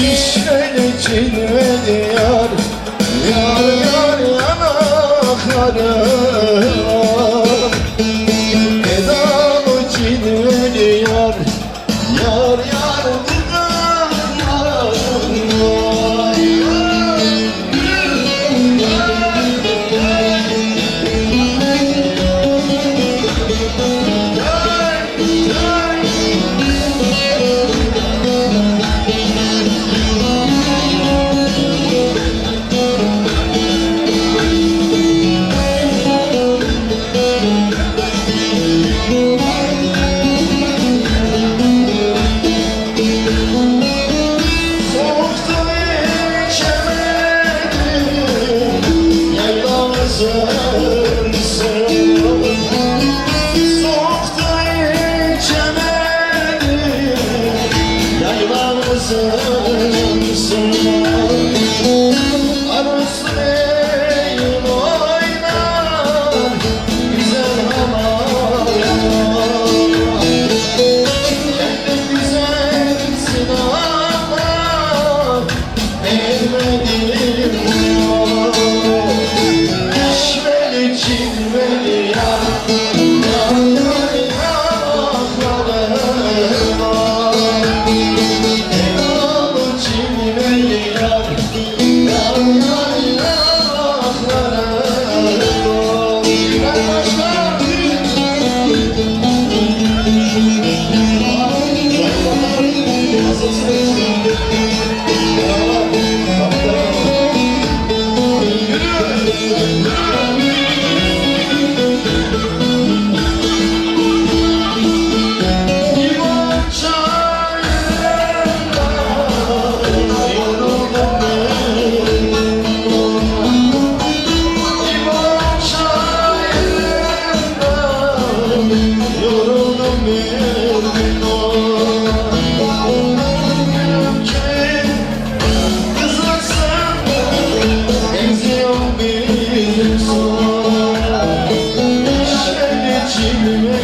Hiç öyle cilveli yar. Yar Jesus. Şimdi mi?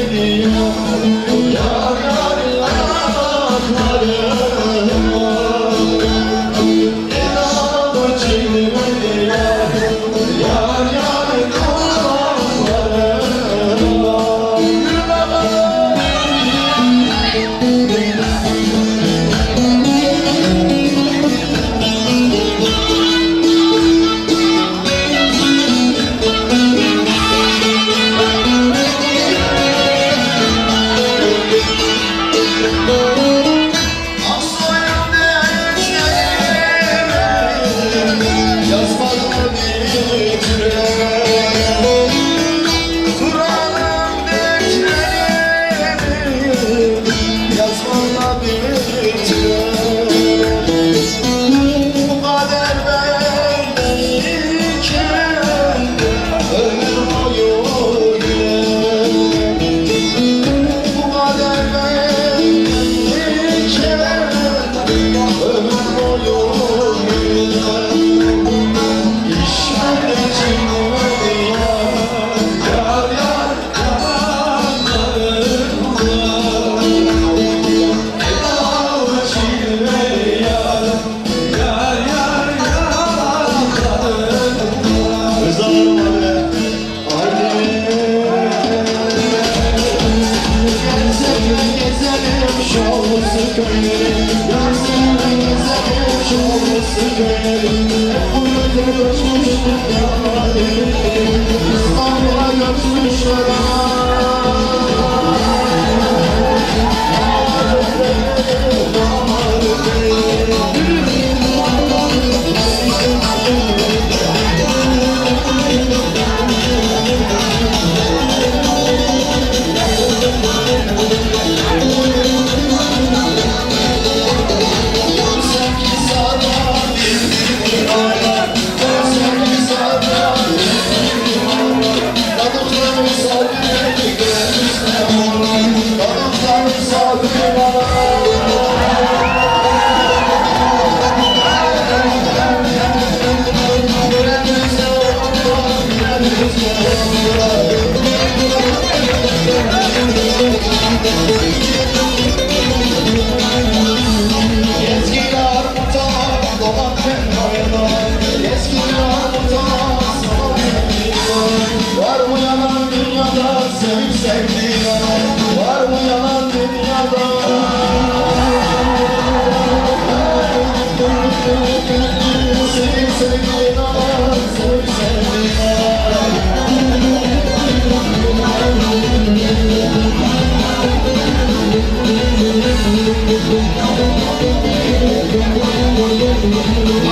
Var mı yalan dünyada? Senin sevdiğin adam. Senin sevdiğin adam.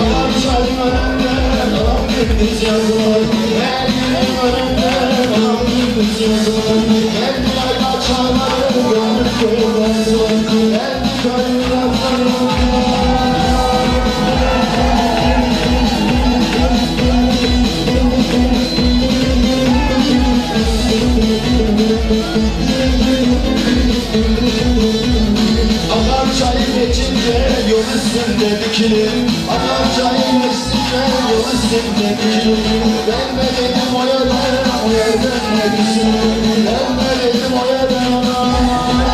Adam çayın önünde Adam gündüz yazılır Her günün önünde üstünde dikilir. Akan çayın içince yol üstünde dikilir. Vermedim o yerden, o yerden ne düşünür Vermedim o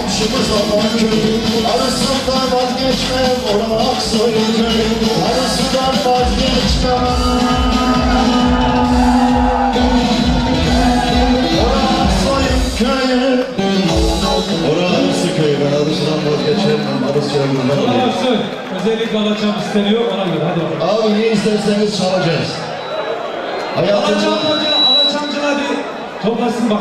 Komşumuz olan köy Arasından vazgeçmem Orhan Aksoy'un Arasından vazgeçmem köyü köyü arasından köyü Alaçın. Özellikle Alaçam isteniyor ona göre. Hadi bakalım. Abi ne isterseniz çalacağız Hayatımda Alaçamcılar, Alaçamcılar bir toplasın bak.